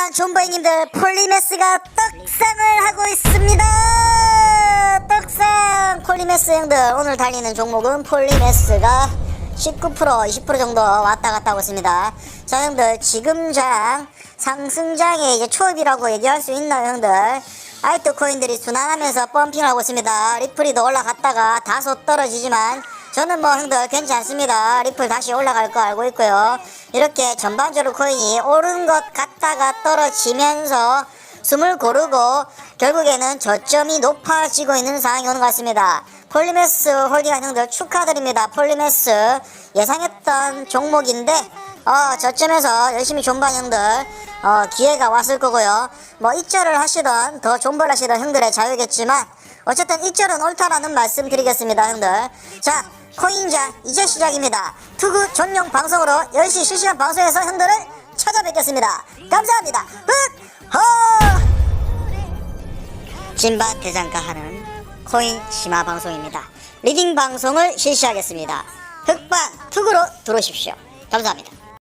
전반 존버이님들 폴리메스가 떡상을 하고 있습니다. 떡상! 폴리메스 형들 오늘 달리는 종목은 폴리메스가 19% 20% 정도 왔다 갔다 하고 있습니다. 자 형들 지금 장 상승장의 이제 초입이라고 얘기할 수 있나요 형들? 알트 코인들이 순환하면서 펌핑하고 있습니다. 리플이 더 올라갔다가 다소 떨어지지만 저는 뭐 형들 괜찮습니다. 리플 다시 올라갈 거 알고 있고요. 이렇게 전반적으로 코인이 오른 것 같다가 떨어지면서 숨을 고르고 결국에는 저점이 높아지고 있는 상황이 오는 것 같습니다. 폴리메스 홀딩한 형들 축하드립니다. 폴리메스 예상했던 종목인데 어, 저점에서 열심히 존반 형들 어, 기회가 왔을 거고요. 뭐 입절을 하시던 더 존버를 하시던 형들의 자유겠지만 어쨌든 입절은 옳다라는 말씀 드리겠습니다 형들 자 코인장 이제 시작입니다. 투구 전용 방송으로 10시 실시간 방송에서 형들을 찾아뵙겠습니다. 감사합니다. 흑허! 진바 대장가 하는 코인 심화 방송입니다. 리딩 방송을 실시하겠습니다. 흑반 투구로 들어오십시오. 감사합니다